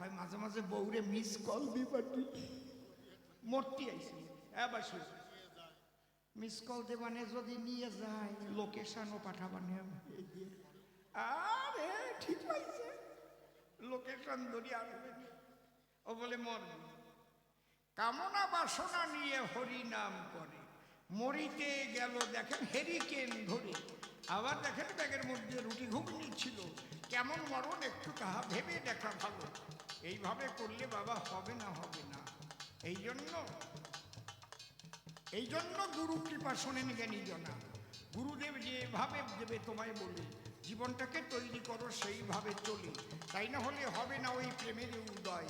ভাই, মাঝে মাঝে বউরে মিস কল দিবাটি মরতি আইছি। হ্যাঁ বাসু মিস কল দেবানে যদি নিয়ে যায় লোকেশনও পাঠাবানে। আরে, ঠিক পাইছে। লোকেশন ধরে আসবে ও বলে মরবে কামনা বাসনা নিয়ে হরি নাম করে। মরিতে গেল, দেখেন হেরিকেন ধরে। আবার দেখেন ব্যাগের মধ্যে রুটি ঘুগনি ছিল। কেমন মরণ একটু তাহা ভেবে দেখা ভালো। এইভাবে করলে বাবা হবে না হবে না। এই জন্য এই জন্য গুরু কৃপা শোনেন জ্ঞানী জনা। গুরুদেব যেভাবে দেবে তোমায় বলে, জীবনটাকে তৈরি করো সেইভাবে চলে। তাই না হলে হবে না ওই প্রেমের উদয়।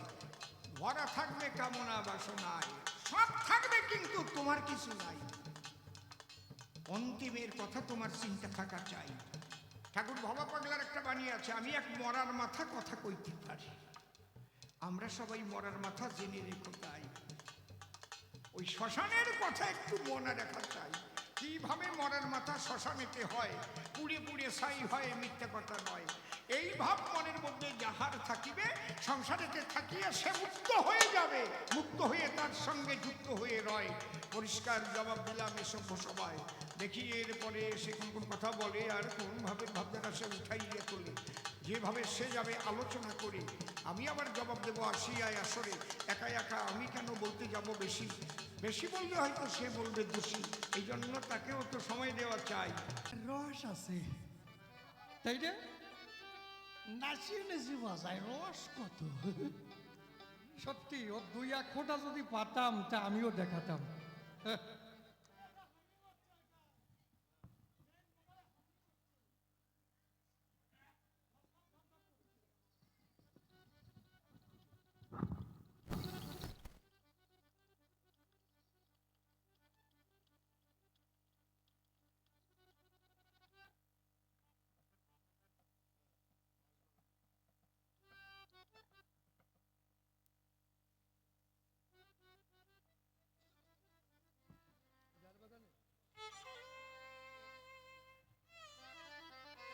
ভরা থাকবে কামনা বাসনায়, সব থাকবে কিন্তু তোমার কিছু নাই। অন্তিমের কথা তোমার চিন্তা থাকা চাই। ঠাকুর ভবা পাগলার একটা বাণী আছে, আমি এক মরার মাথা কথা কইতে পারি। আমরা সবাই মরার মাথা জেনে রেখো তাই ওই শ্মশানের কথা একটু মনে রাখা চাই কীভাবে মরার মাথা শ্মশানেতে হয়, পুড়ে পুড়ে ছাই হয়, মিথ্যা কথা নয়। এই ভাব মনের মধ্যে যাহার থাকিবে, সংসারেতে থাকিয়া সে মুক্ত হয়ে যাবে। মুক্ত হয়ে তার সঙ্গে যুক্ত হয়ে রয়। পরিষ্কার জবাব দিলাম এসব সবাই দেখি এরপরে সে কোন কোন কথা বলে আর কোন ভাবে ভাবনাটা সে উঠাইয়া তোলে। যেভাবে সে যাবে আলোচনা করে আমি আবার জবাব দেবো আসিয়ায় আসরে একা একা আমি কেন বলতে যাব বেশি? বেশি বললে হয়তো সে বলবে দোষী। এই জন্য তাকেও তো সময় দেওয়া চাই। রস আছে। তাই না? নাচিয়ে নাচি বাজায়, রস কত? সত্যি, ও দুই এক ফোঁটা যদি পাতাম, তা আমিও দেখাতাম।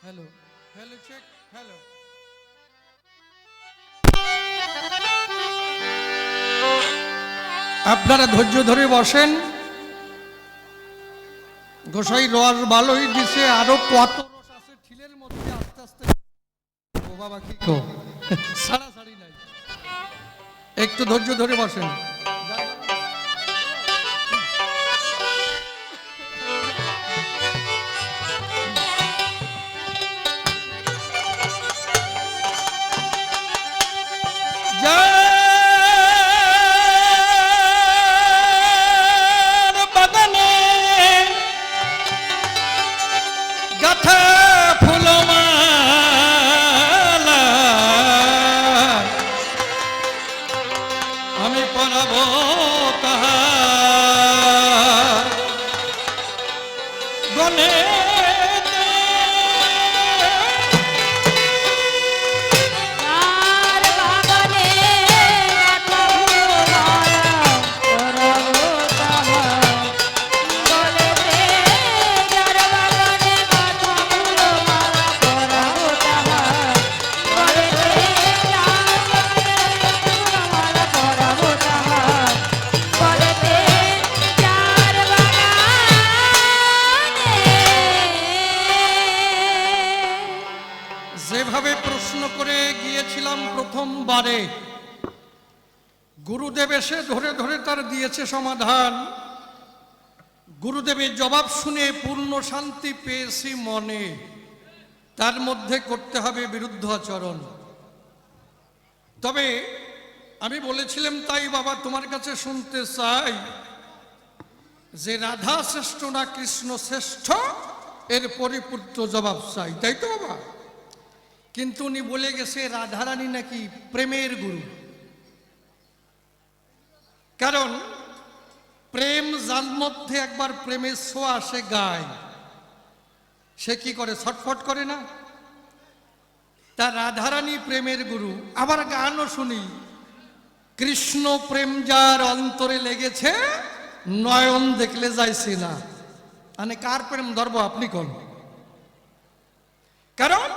হ্যালো হ্যালো চেক হ্যালো আপনারা ধৈর্য ধরে বসেন। গোসাই রস ভালোই দিছে আরও কত রস আছে ঠিলের মধ্যে আস্তে আস্তে। ও বাবা কি তো নাই। একটু ধৈর্য ধরে বসেন। দিয়েছে সমাধান। গুরুদেবের জবাব শুনে পূর্ণ শান্তি পেয়েছি মনে। তার মধ্যে করতে হবে বিরুদ্ধ আচরণ। তবে আমি বলেছিলাম তাই বাবা, তোমার কাছে শুনতে চাই যে রাধা শ্রেষ্ঠ না কৃষ্ণ শ্রেষ্ঠ, এর পরিপূর্ত জবাব চাই। তাই তো বাবা? কিন্তু উনি বলে গেছে, রাধারানী নাকি প্রেমের গুরু। কারণ প্রেম যার মধ্যে একবার প্রেমের ছোঁয়া সে গায়। সে কি করে? ছটফট করে না? তা রাধারানী প্রেমের গুরু। আবার গানও শুনি। কৃষ্ণ প্রেম যার অন্তরে লেগেছে, নয়ন দেখলে যাইছে না। মানে কার প্রেম ধরবো আপনি কোন? কারণ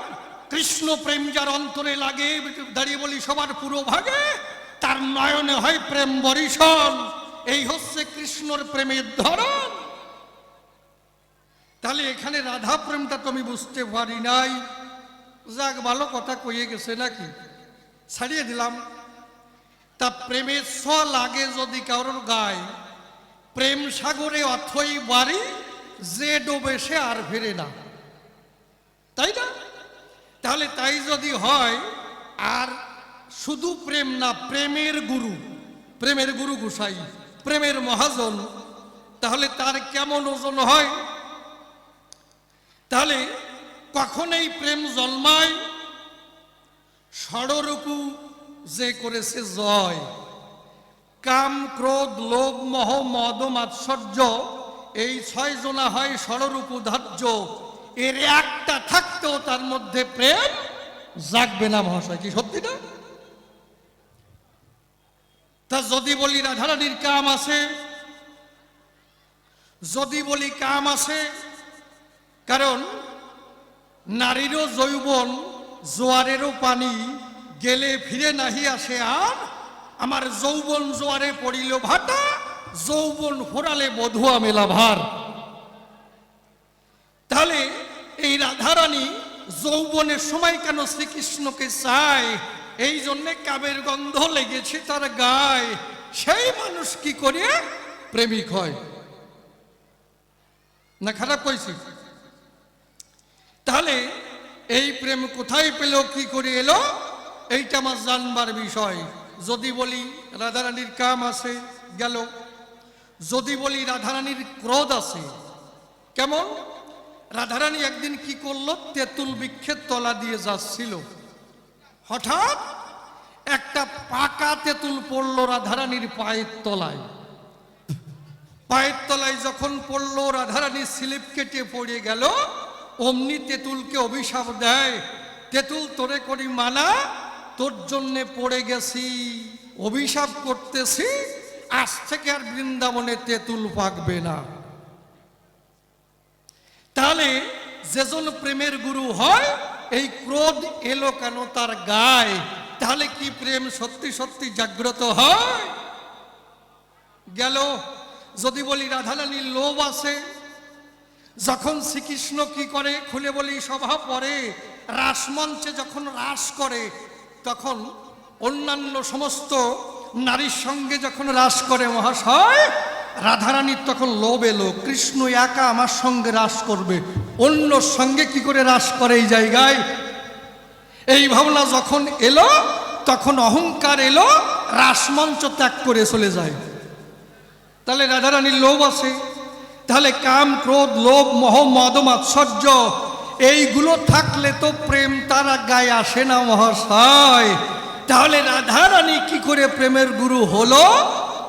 কৃষ্ণ প্রেম যার অন্তরে লাগে, দাঁড়িয়ে বলি সবার পুরো ভাগে, তার নয়নে হয় প্রেম বরিশন এই হচ্ছে কৃষ্ণর প্রেমের ধরন। তাহলে এখানে রাধা প্রেমটা তো আমি বুঝতে পারি নাই। যাক, ভালো কথা কইয়ে গেছে নাকি? ছাড়িয়ে দিলাম। তা প্রেমের স লাগে যদি কারোর গায়। প্রেম সাগরে অথই বাড়ি, যে ডোবে সে আর ফেরে না। তাই না? তাহলে তাই যদি হয়, আর শুধু প্রেম না, প্রেমের গুরু। প্রেমের গুরু গুসাই। প্রেমের মহাজন, তাহলে তার কেমন ওজন হয়? তাহলে কখন এই প্রেম জন্মায়? ষড়রূপু যে করেছে জয়। কাম, ক্রোধ, লোভ, মহ, মদ, মাৎসর্য, এই ছয় জনা হয় ষড়রূপ ধার্য। এর একটা থাকতেও তার মধ্যে প্রেম জাগবে না মহাশয়, কি সত্যি না? তা যদি বলি রাধারানীর কাম আছে, যদি বলি কাম আছে, কারণ নারীরও যৌবন, জোয়ারেরও পানি, গেলে ফিরে নাহি আসে আর, আমার যৌবন জোয়ারে পড়িল ভাটা, যৌবন ফোরালে বধুয়া মেলা ভার। তাহলে এই রাধারানী যৌবনের সময় কেন শ্রীকৃষ্ণকে চায়? এই জন্যে কাবের গন্ধ লেগেছে তার গায়ে। সেই মানুষ কি করে? প্রেমিক হয়। না, খারাপ কইছি। তাহলে এই প্রেম কোথায় পেল, কি করে এলো? এইটা আমার জানবার বিষয়। যদি বলি রাধারানীর কাম আছে, গেল। যদি বলি রাধারানীর ক্রোধ আছে, কেমন? রাধারানী একদিন কি করল? তেঁতুল বৃক্ষের তলা দিয়ে যাচ্ছিল। হঠাৎ একটা পাকা তেঁতুল পড়ল রাধারানীর পায়ের তলায়। পায়ের তলায় যখন পড়ল রাধারানী স্লিপ কেটে পড়ে গেল, অমনি তেঁতুলকে অভিশাপ দেয়, তেঁতুল তোরে করি মানা, তোর জন্যে পড়ে গেছি, অভিশাপ করতেছি, আজ থেকে আর বৃন্দাবনে তেঁতুল পাকবে না। তাহলে যেজন প্রেমের গুরু হয় এই ক্রোধ এলো কেন তার গায়ে? তাহলে কি প্রেম সত্যি সত্যি জাগ্রত হয়? গেল, যদি বলি রাধারানীর লোভ আছে, যখন শ্রীকৃষ্ণ কি করে? খুলে বলি, সভা পরে, রাসমঞ্চে যখন রাস করে, তখন অন্যান্য সমস্ত নারীর সঙ্গে যখন রাস করে মহাশয় রাধারানীর তখন লোভ এলো, কৃষ্ণ একা আমার সঙ্গে রাস করবে, অন্য সঙ্গে কি করে রাস করে এই জায়গায়? এই ভাবনা যখন এলো, তখন অহংকার এলো, রাসমঞ্চ ত্যাগ করে চলে যায়। তাহলে রাধারানীর লোভ আছে। তাহলে কাম, ক্রোধ, লোভ, মহ, মদ, মাৎসর্য, এইগুলো থাকলে তো প্রেম তারা গায়ে আসে না মহাশয়। তাহলে রাধারানী কি করে প্রেমের গুরু হলো?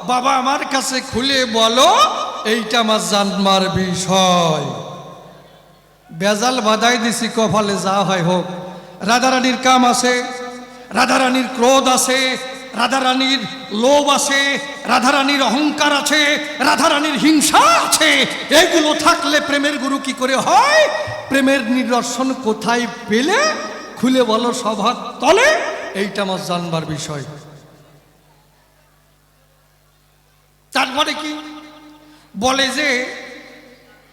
বাবা আমার কাছে খুলে বলো, এইটা আমার জানমার বিষয়। বেজাল বাদাই দিছি, কপালে যা হয় হোক। রাধারানীর কাম আছে, রাধারানীর ক্রোধ আছে, রাধারানীর লোভ আছে, রাধারানীর অহংকার আছে, রাধারানীর হিংসা আছে। এগুলো থাকলে প্রেমের গুরু কি করে হয়? প্রেমের নিদর্শন কোথায় পেলে? খুলে বলো সভার তলে। এইটা আমার জানবার বিষয়। তারপরে কি? বলে যে,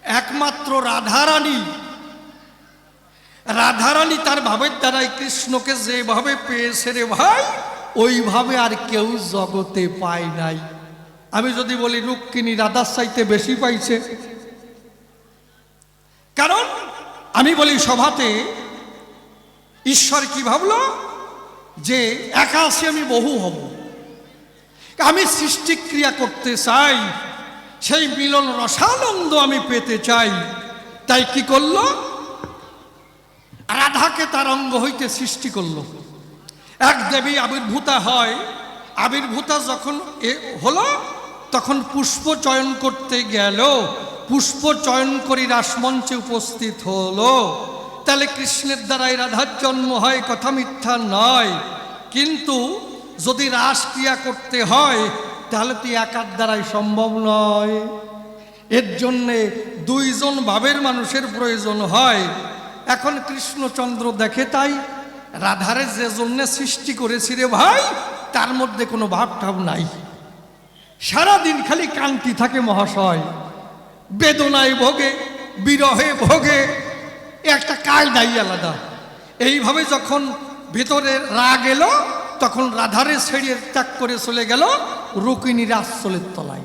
একমাত্র রাধারানী রাধারানী তার ভাবের দ্বারাই কৃষ্ণকে যেভাবে পেয়েছে রে ভাই, ওইভাবে আর কেউ জগতে পায় নাই। আমি যদি বলি, রুক্মিণী রাধার চাইতে বেশি পাইছে। কারণ আমি বলি, সভাতে ঈশ্বর কি ভাবল? যে একা আমি বহু হব। আমি সৃষ্টিক্রিয়া করতে চাই, সেই মিলন রসানন্দ আমি পেতে চাই। তাই কি করল? রাধাকে তার অঙ্গ হইতে সৃষ্টি করল। এক দেবী আবির্ভূতা হয়। আবির্ভূতা যখন এ হলো, তখন পুষ্প চয়ন করতে গেল। পুষ্প চয়ন করি রাসমঞ্চে উপস্থিত হলো। তাহলে কৃষ্ণের দ্বারাই রাধার জন্ম হয়, কথা মিথ্যা নয়। কিন্তু যদি রাস রাসক্রিয়া করতে হয়, তাহলে তো একার দ্বারাই সম্ভব নয়। এর জন্যে দুইজন ভাবের মানুষের প্রয়োজন হয়। এখন কৃষ্ণচন্দ্র দেখে তাই, রাধারে যে জন্যে সৃষ্টি করেছি রে ভাই, তার মধ্যে কোনো ভাব ঠাব নাই। সারাদিন খালি কান্তি থাকে মহাশয়। বেদনায় ভোগে, বিরহে ভোগে, একটা কায়দাই আলাদা। এইভাবে যখন ভেতরে রাগ এলো তখন রাধারে ছেড়ে ত্যাগ করে চলে গেল রুকিনীর আশ্রলের তলায়।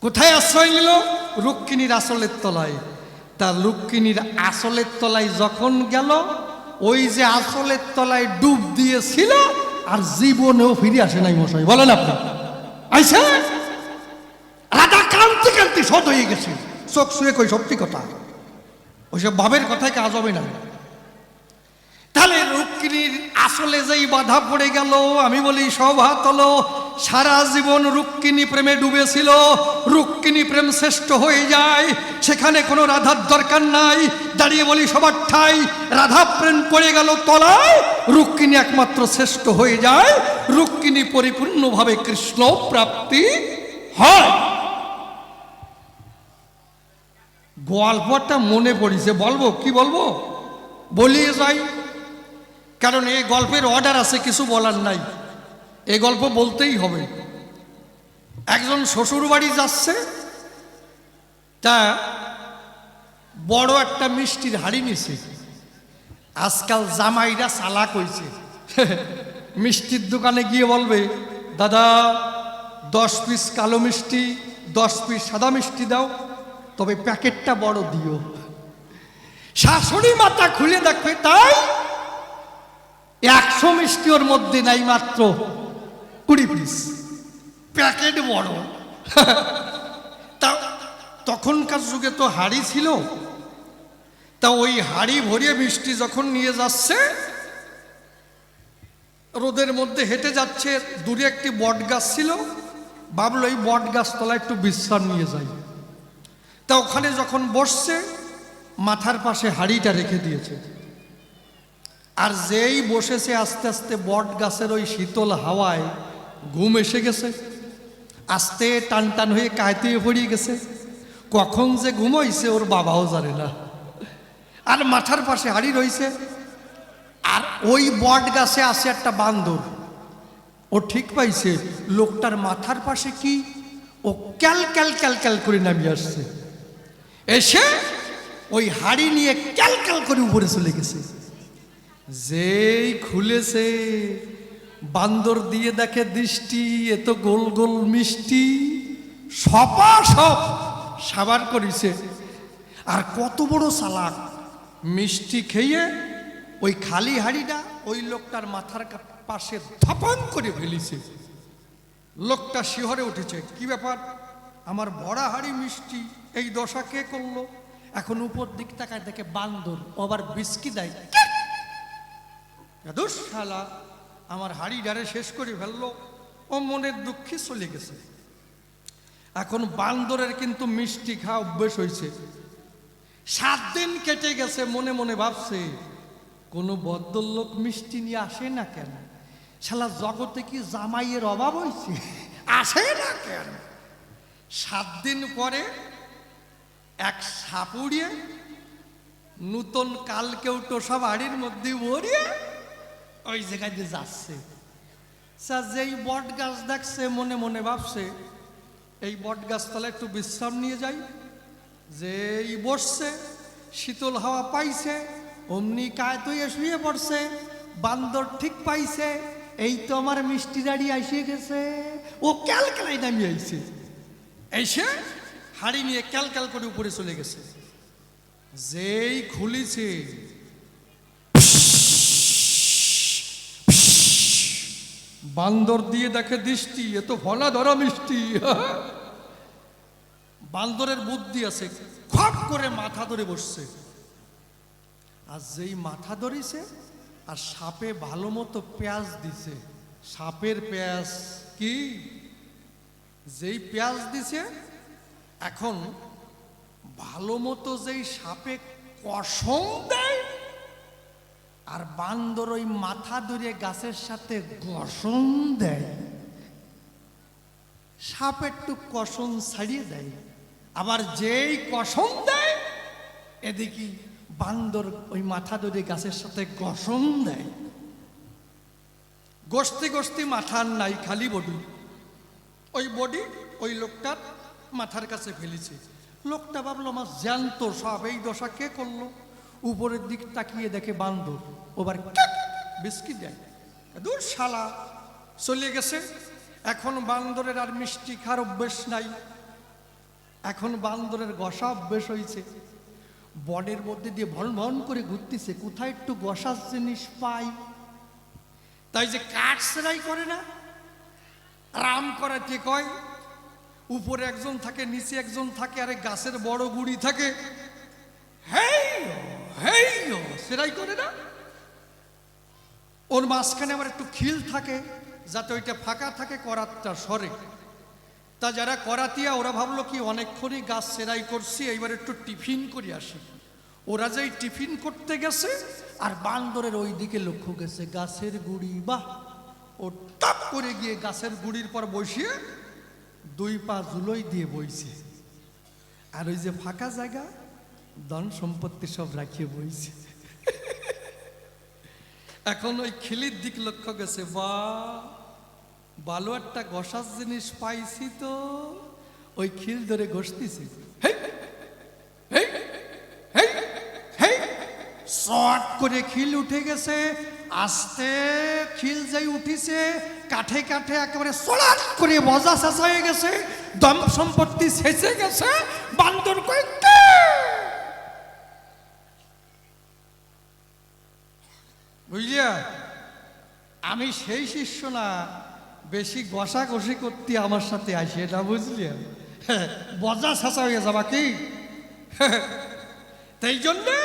কোথায় আশ্রয় নিল? রুক্মিণীর আসলের তলায়। তা রুক্মিণীর আসলের তলায় যখন গেল, ওই যে আসলের তলায় ডুব দিয়েছিল আর জীবনেও ফিরে আসে নাই মশাই। বলেন আপনি। আইসে? রাধা কান্তি কান্তি সদ হয়ে গেছে। চোখ শুয়ে কই সত্যি কথা? ওইসব ভাবের কথায় কাজ হবে না। তাহলে রুক্মিণীর আসলে যেই বাধা পড়ে গেল, আমি বলি সৌভাত হলো সারা জীবন রুক্মিণী প্রেমে ডুবেছিল, রুক্মিণী প্রেম শ্রেষ্ঠ হয়ে যায়। সেখানে কোনো রাধার দরকার নাই। দাঁড়িয়ে বলি, সবার ঠাই, রাধা প্রেম পড়ে গেল তলায়, রুক্মিণী একমাত্র শ্রেষ্ঠ হয়ে যায়। রুক্মিণী পরিপূর্ণভাবে কৃষ্ণ প্রাপ্তি হয়। গল্পটা মনে পড়িছে, বলব, কি বলব? বলিয়ে যাই। কারণ এই গল্পের অর্ডার আছে, কিছু বলার নাই। এই গল্প বলতেই হবে। একজন শ্বশুর বাড়ি যাচ্ছে, তা বড় একটা মিষ্টির হাড়ি নিছে। আজকাল জামাইরা চালাক হইছে। মিষ্টির দোকানে গিয়ে বলবে, দাদা, দশ পিস কালো মিষ্টি, দশ পিস সাদা মিষ্টি দাও, তবে প্যাকেটটা বড় দিও। শাশুড়ি মাথা খুলে দেখবে, তাই একশো মিষ্টি ওর মধ্যে নাই মাত্র কুড়ি পিস প্যাকেট বড়। তা তখনকার যুগে তো হাড়ি ছিল। তা ওই হাড়ি ভরিয়ে মিষ্টি যখন নিয়ে যাচ্ছে, রোদের মধ্যে হেঁটে যাচ্ছে, দূরে একটি বট গাছ ছিল। ভাবলো এই বট গাছতলায় একটু বিশ্রাম নিয়ে যাই। তা ওখানে যখন বসছে, মাথার পাশে হাড়িটা রেখে দিয়েছে। আর যেই বসেছে আস্তে আস্তে বট গাছের ওই শীতল হাওয়ায় ঘুম এসে গেছে। আস্তে টান টান হয়ে কায়তে পড়িয়ে গেছে। কখন যে ঘুমাইছে ওর বাবাও জানে না। আর মাথার পাশে হাড়ি রইছে। আর ওই বট গাছে আছে একটা বান্দর। ও ঠিক পাইছে, লোকটার মাথার পাশে কি? ও ক্যাল ক্যাল ক্যাল ক্যাল করে নামিয়ে আসছে। এসে ওই হাড়ি নিয়ে ক্যাল ক্যাল করে উপরে চলে গেছে। যেই খুলেছে, বান্দর দিয়ে দেখে দৃষ্টি এত গোল গোল মিষ্টি। সপা সপ সাবার করিছে। আর কত বড় সালাক মিষ্টি খেয়ে ওই খালি হাড়িটা ওই লোকটার মাথার পাশে ধপান করে ফেলিছে। লোকটা শিহরে উঠেছে। কি ব্যাপার? আমার বড়া হাড়ি মিষ্টি, এই দশা কে করল? এখন উপর দিক তাকায় দেখে বান্দর আবার বিস্কি দেয়। দুষ শালা, আমার হাড়ি ডারে শেষ করে ফেলল, ও মনের দুঃখে চলে গেছে। এখন বান্দরের কিন্তু মিষ্টি খাওয়া অভ্যেস হয়েছে। সাত দিন কেটে গেছে, মনে মনে ভাবছে, কোনো বদ্ধলোক মিষ্টি নিয়ে আসে না কেন? শালা, জগতে কি জামাইয়ের অভাব হয়েছে? আসে না কেন? সাত দিন পরে এক সাপুড়িয়ে নূতন কালকেও কেউটো সব হাড়ির মধ্যে ভরিয়ে ওই জায়গায় দিয়ে যাচ্ছে। স্যার, যেই বট গাছ দেখছে, মনে মনে ভাবছে, এই বট গাছতলায় একটু বিশ্রাম নিয়ে যাই। যেই বসছে, শীতল হাওয়া পাইছে, অমনি কায় তুই শুয়ে পড়ছে, বান্দর ঠিক পাইছে, এই তো আমার মিষ্টি দাড়ি আসে গেছে। ও ক্যালকেলাই নামিয়ে আইছে। এসে হাড়ি নিয়ে ক্যালক্যাল করে উপরে চলে গেছে। যেই খুলিছে বান্দর দিয়ে দেখে দৃষ্টি, এ তো ফলা ধরা মিষ্টি। বান্দরের বুদ্ধি আছে, খপ করে মাথা ধরে বসছে। আর যেই মাথা ধরেছে, আর সাপে ভালো মতো পেঁয়াজ দিছে। সাপের পেঁয়াজ কি? যেই পেঁয়াজ দিছে, এখন ভালো মতো যেই সাপে কসম দেয় আর বান্দর ওই মাথা ধরে গাছের সাথে কসম দেয়। সাপ একটু কসম ছাড়িয়ে দেয়। আবার যেই কসম দেয়, এদিকে বান্দর ওই মাথা ধরে গাছের সাথে গসম দেয়। গসতে গসতে মাথা আর নাই খালি বডি। ওই বডি ওই লোকটার মাথার কাছে ফেলেছে। লোকটা ভাবলো, আমার জ্যান্ত সব এই দশা কে করল? উপরের দিক তাকিয়ে দেখে বান্দর। ওবার বিস্কিট দেয়। দূর শালা চলে গেছে। এখন বান্দরের আর মিষ্টি খার অভ্যেস নাই। এখন বান্দরের গসা অভ্যেস হয়েছে বনের মধ্যে দিয়ে ভন ভন করে ঘুরতেছে। কোথায় একটু গসার জিনিস পাই? তাই যে কাঠ সেলাই করে না? রাম করাতে কয় উপরে একজন থাকে নিচে একজন থাকে আরে গাছের বড় গুড়ি থাকে। ও, হেই ও, সেলাই করে না? ওর মাঝখানে আবার একটু খিল থাকে যাতে ওইটা ফাঁকা থাকে করাতটা সরে। তা যারা করাতিয়া ওরা ভাবলো কি অনেকক্ষণই গাছ সেরাই করছি এইবার একটু টিফিন করে আসি। ওরা যেই টিফিন করতে গেছে আর বান্দরের ওই দিকে লক্ষ্য গেছে গাছের গুড়ি বাহ! ও টপ করে গিয়ে গাছের গুড়ির পর বসিয়ে দুই পা জুলোই দিয়ে বইছে। আর ওই যে ফাঁকা জায়গা ধন সম্পত্তি সব রাখিয়ে বইছে এখন ওই খিলির দিক লক্ষ্য গেছে, বা ভালো একটা গসার জিনিস পাইছি তো, ওই খিল ধরে ঘষতেছি। শর্ট করে খিল উঠে গেছে, আস্তে খিল যাই উঠিছে, কাঠে কাঠে একেবারে সলাট করে মজা শেষ হয়ে গেছে দম সম্পত্তি শেষে গেছে, বান্দর কই "কে?" বুঝলিয়া? আমি সেই শিষ্য না, বেশি ঘষাঘষি করতে আমার সাথে আসে এটা বুঝলি বজা শাসা হয়ে যাবা কি? তাই জন্যে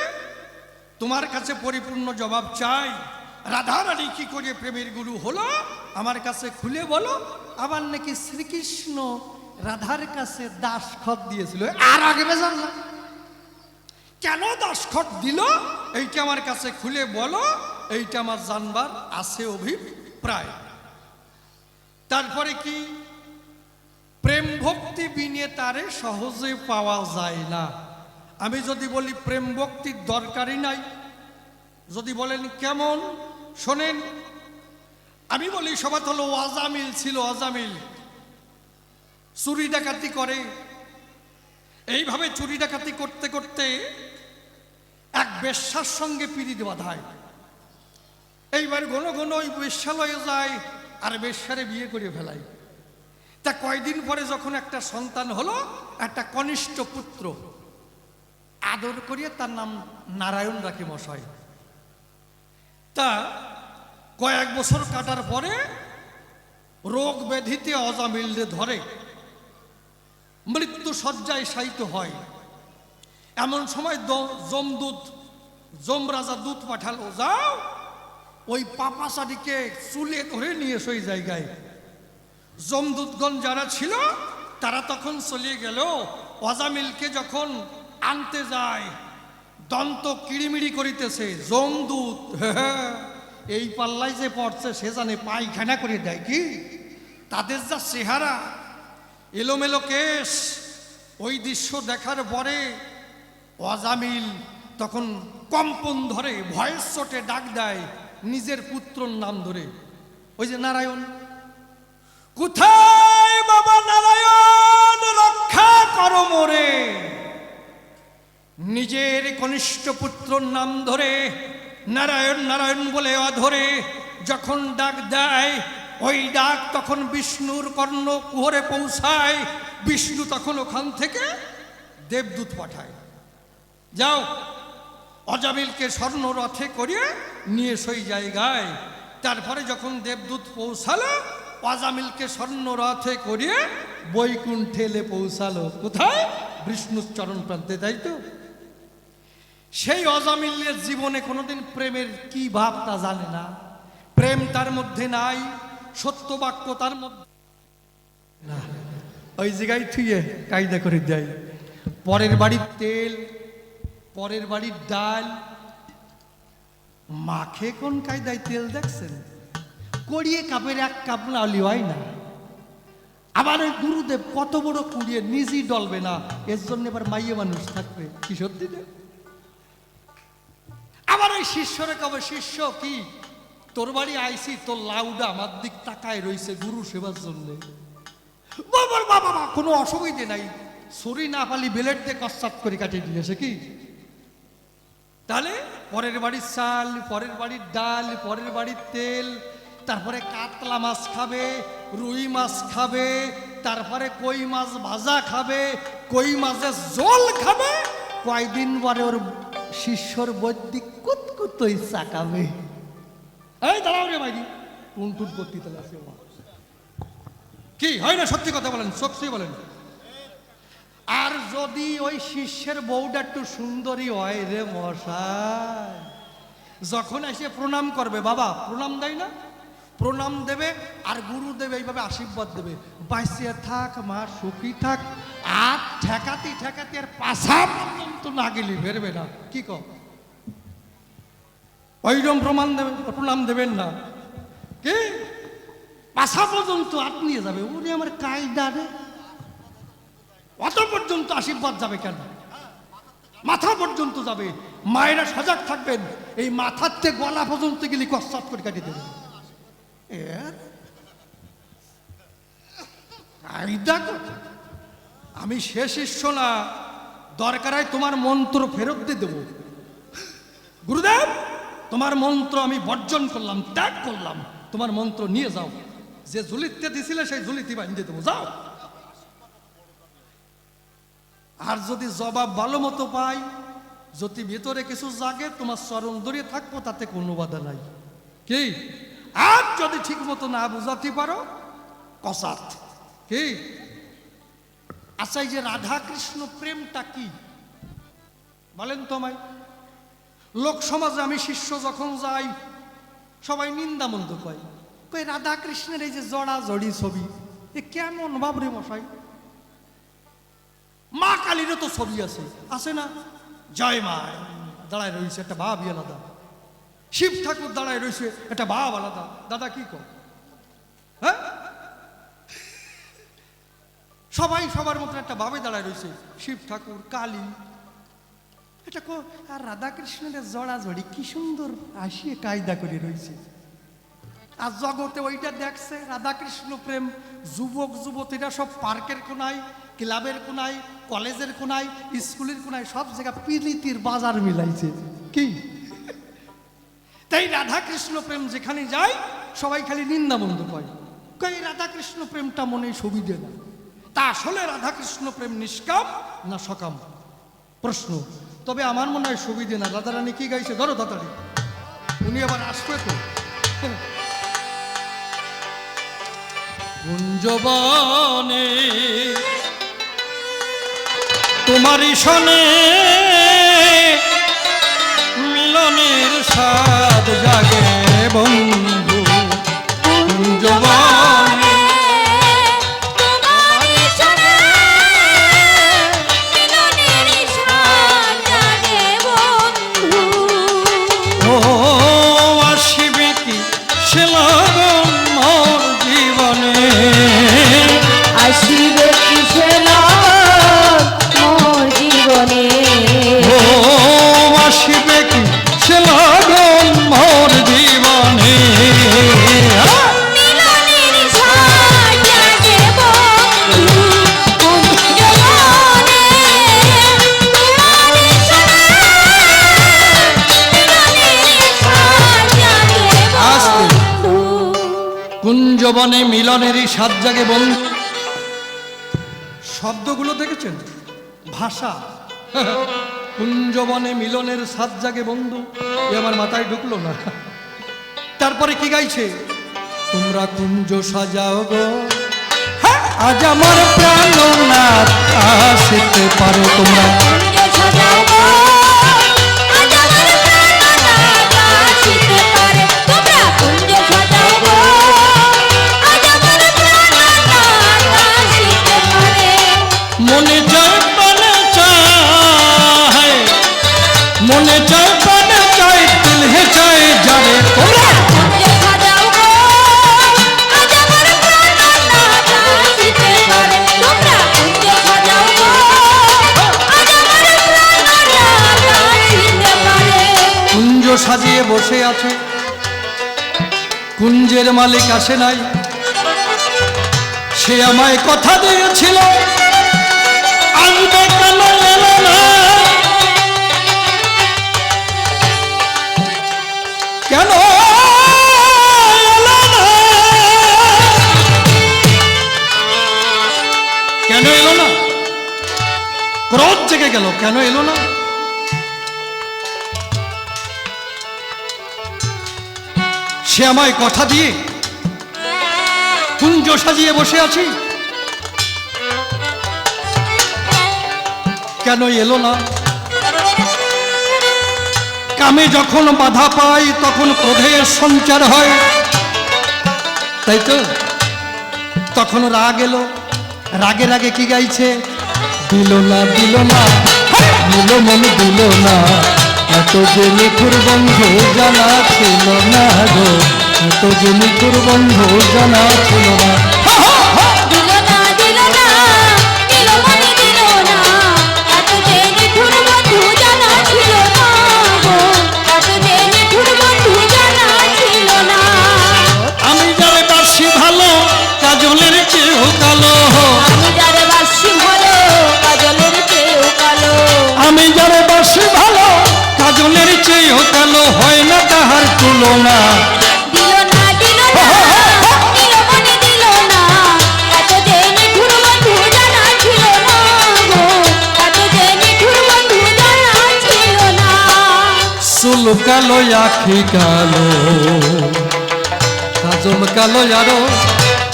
তোমার কাছে পরিপূর্ণ জবাব চাই। রাধারানী কি করে প্রেমের গুরু হলো? আমার কাছে খুলে বলো। আবার নাকি শ্রীকৃষ্ণ রাধার কাছে দাসখত দিয়েছিল। আর আগে বেজান না কেন দাসখত দিল? এইটা আমার কাছে খুলে বলো। এইটা আমার জানবার আছে অভিপ্রায় তারপরে কি? প্রেম ভক্তি বিনে তারে সহজে পাওয়া যায় না। আমি যদি বলি প্রেম ভক্তির দরকারই নাই, যদি বলেন কেমন? শোনেন, আমি বলি সবাই হলো অজামিল ছিল, অজামিল। চুরি ডাকাতি করে। এইভাবে চুরি ডাকাতি করতে করতে এক বেশ্যার সঙ্গে পিড়িত বাঁধায় এইবার ঘন ঘন ওই বেশ্যালয়ে যায় আর বেশ্যারে বিয়ে করে ফেলাই তা কয়দিন পরে যখন একটা সন্তান হলো, একটা কনিষ্ঠ পুত্র, আদর করিয়ে তার নাম নারায়ণ রাখে মশাই। তা কয়েক বছর কাটার পরে রোগ ব্যাধিতে অজামিলরে ধরে। মৃত্যু শয্যায় শায়িত হয়। এমন সময় যমদূত, যমরাজা দূত পাঠালো, যাও ওই পাপাচারিকে চুলে ধরে নিয়ে এসো ওই জায়গায়। যমদূতগণ যারা ছিল, তারা তখন চলে গেল। অজামিলকে যখন আনতে যায়, দন্ত কিড়িমিড়ি করিতেছে যমদূত এই পাল্লায় যে পড়ছে, সে জানে পায়খানা করে দেয় কি? তাদের যা চেহারা, এলোমেলো কেশ, ওই দৃশ্য দেখার পরে অজামিল তখন কম্পন ধরে ভয়েস চোটে ডাক দেয় নিজের পুত্রর নাম ধরে। ওই যে নারায়ণ। কোথায় বাবা নারায়ণ? রক্ষা করো মোরে। নিজের কনিষ্ঠ পুত্রর নাম ধরে, নারায়ণ নারায়ণ বলে অধরে, যখন ডাক দেয়, ওই ডাক তখন বিষ্ণুর কর্ণ কুহরে পৌঁছায়। বিষ্ণু তখন ওখান থেকে দেবদূত পাঠায়। যাও। অজামিলকে স্বর্ণ রথে করিয়ে নিয়ে সেই জায়গায়। তারপরে যখন দেবদূত পৌঁছালো, অজামিলকে স্বর্ণ রথে করিয়ে বৈকুণ্ঠেলে পৌঁছালো। কোথায়? বিষ্ণুর চরণ প্রান্তে, তাই তো? সেই অজামিলের জীবনে কোনোদিন প্রেমের কি ভাব তা জানে না। প্রেম তার মধ্যে নাই, সত্য বাক্য তার মধ্যে না। ওই জায়গায় থুয়ে কায়দা করে দেয়। পরের বাড়ির তেল পরের বাড়ির ডাল। মাখে কোন কায়দায় তেল দেখছেন? কড়িয়ে কাপের এক কাপ না হলে হয় না। আবার ওই গুরুদেব কত বড় কুড়িয়ে নিজেই ডলবে না। এর জন্য এবার মাইয়ে মানুষ থাকবে। কি সত্যি আবার ওই শিষ্যরে কবে, শিষ্য, কি? তোর বাড়ি আইসি, তোর লাউডা আমার দিক তাকায় রইছে গুরু সেবার জন্য। বাবা বাবা কোনো অসুবিধে নাই। ছুরি না পালি বেলেট দিয়ে কচ্ছাপ করে কাটিয়ে দিয়েছে কি? তাহলে পরের বাড়ির চাল, পরের বাড়ির ডাল, পরের বাড়ির তেল, তারপরে কাতলা মাছ খাবে, রুই মাছ খাবে, তারপরে কই মাছ ভাজা খাবে, কই মাছের জল খাবে, কয়দিন পরে ওর শিষ্যর বৈদিক কুতকুত ইচ্ছা খাবে। এই দাঁড়াও রে ভাইদি টুন টুন করতে কি, হয় না সত্যি কথা বলেন, সত্যি বলেন। আর যদি ওই শিষ্যের বউটা একটু সুন্দরী হয় রে মশাই। যখন এসে প্রণাম করবে, বাবা, প্রণাম দেয় না? প্রণাম দেবে আর গুরু দেবে, এইভাবে আশীর্বাদ দেবে। বাইসিয়া থাক, মা, সুখী থাক, আর ঠেকাতি ঠেকাতি আর পাশা পর্যন্ত না গেলি বেরবে না। কি কর ওইরকম প্রমাণ দেবেন প্রণাম দেবেন না। কি? পাশা পর্যন্ত আট নিয়ে যাবে। উনি আমার কায়দা রে। অত পর্যন্ত আশীর্বাদ যাবে কেন? মাথা পর্যন্ত যাবে। মায়েরা সজাগ থাকবেন। এই মাথার থেকে গলা পর্যন্ত গেলে কষ্টাত করে কাটিয়ে দেবেন। আমি শেষ শিষ্য না দরকার তোমার মন্ত্র ফেরত দিয়ে দেবো। গুরুদেব, তোমার মন্ত্র আমি বর্জন করলাম, ত্যাগ করলাম। তোমার মন্ত্র নিয়ে যাও। যে জুলিতে দিছিলে, সেই জুলিতি বাঁধিয়ে দেবো। যাও। আর যদি জবাব ভালো মতো পাই, যদি ভিতরে কিছু জাগে, তোমার চরণ ধরিয়ে থাকব, তাতে কোনো বাধা নাই। কি? আর যদি ঠিক মতো না বুঝাতে পারো, কসাত। কি? আচ্ছা এই যে রাধা কৃষ্ণ প্রেমটা কি? বলেন তোমায় লোক সমাজে আমি শিষ্য যখন যাই, সবাই নিন্দা মন্দ কয়। কই রাধা কৃষ্ণের এই যে জড়া জড়ি ছবি, এ কেমন বাবরে মশাই? মা কালীরও তো ছবি আছে। আছে না? জয় মা, দাঁড়ায় রয়েছে একটা ভাবই আলাদা। শিব ঠাকুর দাঁড়ায় রয়েছে, একটা ভাব আলাদা। দাদা কি কর? হ্যাঁ? সবাই সবার মতন একটা ভাবে দাঁড়ায় রয়েছে। শিব ঠাকুর, কালী। এটা কো আর রাধাকৃষ্ণের জড়া জড়ি কি সুন্দর আসিয়ে কায়দা করে রয়েছে। আর জগতে ওইটা দেখছে, রাধাকৃষ্ণ প্রেম, যুবক, যুবতীরা সব পার্কের কোনায় ক্লাবের কোনায় কলেজের কোনায় স্কুলের কোনায় সব জায়গা পিলিতির বাজার মিলাইছে। কি? তাই রাধাকৃষ্ণ প্রেম যেখানে যায়, সবাই খালি নিন্দা বন্ধ পায় কই রাধাকৃষ্ণ প্রেমটা মনে সুবিধে না। তা আসলে রাধাকৃষ্ণ প্রেম নিষ্কাম না সকাম? প্রশ্ন। তবে আমার মনে হয় সুবিধে না। দাদা রাধারানী কি গাইছে? ধরো তাড়াতাড়ি। উনি আবার আসবে তো। কুঞ্জবনে তোমারই শোনে মিলনের সাদ জাগে বন্ধু। সাত জাগে বন্ধু শব্দগুলো দেখেছেন? ভাষা। কুঞ্জবনে মিলনের সাত জাগে বন্ধু। এ আমার মাথায় ঢুকলো না। তারপরে কি গাইছে? তোমরা কুঞ্জ সাজাও গো। হ্যাঁ, আজ আমার প্রাণনাথ আসিতে পারো তোমরা। মালিক আসে নাই। সে আমায় কথা দিয়েছিল। কেন এলো না? কেন? কেন এলো না? ক্রোধ জেগে গেল, কেন এলো না? সে আমায় কথা দিয়ে কুঞ্জ সাজিয়ে বসে আছি। কেন এলো না? কামে যখন বাধা পাই, তখন ক্রোধের সঞ্চার হয়। তাই তো? তখন রাগ এলো। রাগে রাগে কি গাইছে? দিল না দিল না। দিল মন, দিল না। এত যে নিখুর বন্ধু জানা ছিল না গো। এত যে নিখুর বন্ধু জানা ছিল না। আখি কালো। কাজল কালো আরও,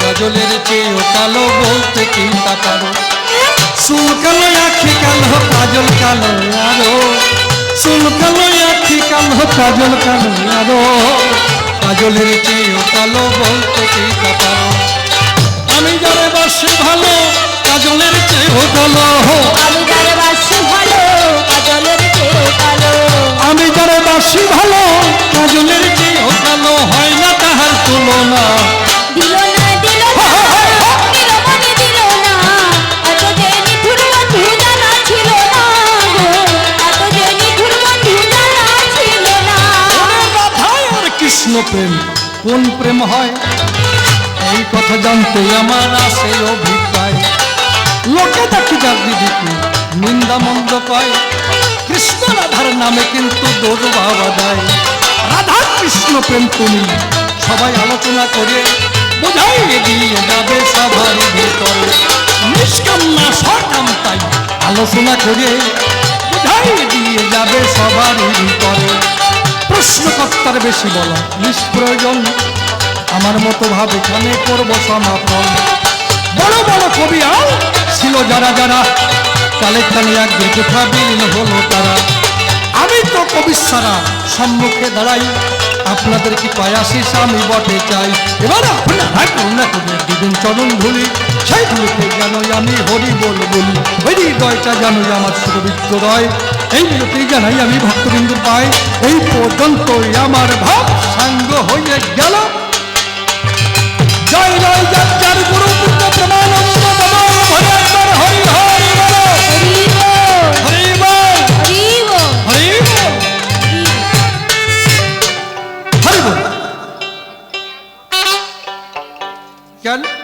কাজলের চেয়েও কালো বলতে কি তাকারো চুল কালো, আখি কালো, কাজল কালো আরও। চুল কালো, আখি কালো, কাজল কালো আরও। কাজলের চেয়েও কালো বলতে কি তা জানতে আমার আসে অভিপ্রায়। লোকে দেখি যার দিদিকে নিন্দা মন্দ পায়। কৃষ্ণ রাধার নামে কিন্তু দোষ ভাবা দেয়। রাধা কৃষ্ণ প্রেম তুমি, সবাই আলোচনা করে। বোঝাই দিয়ে যাবে সবার ভিতরে। নিষ্কাম না সকাম তাই আলোচনা করে। বোঝাই দিয়ে যাবে সবার ভিতরে। প্রশ্নকর্তার বেশি বলা নিষ্প্রয়োজন। আমার মতো ভাবে এখানে করব সমাপন বড় বড় কবি আর ছিল যারা যারা, কালে কালে এক কোথা বিলীন হলো তারা। আমি তো কবি সারা, সম্মুখে দাঁড়াই। আপনাদের কি পায়াশিস আমি বটে চাই। এবার দিদিন চরণ ধুলি, সেই ধুলিতে যেন আমি হরি বল বলি। ওই হৃদয়টা যেন আমার সুরবিত্র রয়। এই মিনতি জানাই আমি ভক্তবিন্দু পাই। এই পর্যন্তই আমার ভাব সাঙ্গ হয়ে গেল। জয় জয় যাত্রার গুরু পূর্ণ প্রমাণ কেন